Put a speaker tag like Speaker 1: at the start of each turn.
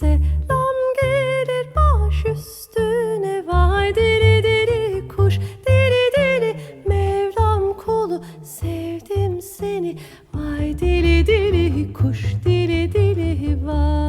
Speaker 1: selam gelir baş üstüne. Vay deli deli kuş deli deli Mevlam kulu sevdim seni. Vay deli deli kuş deli deli vay.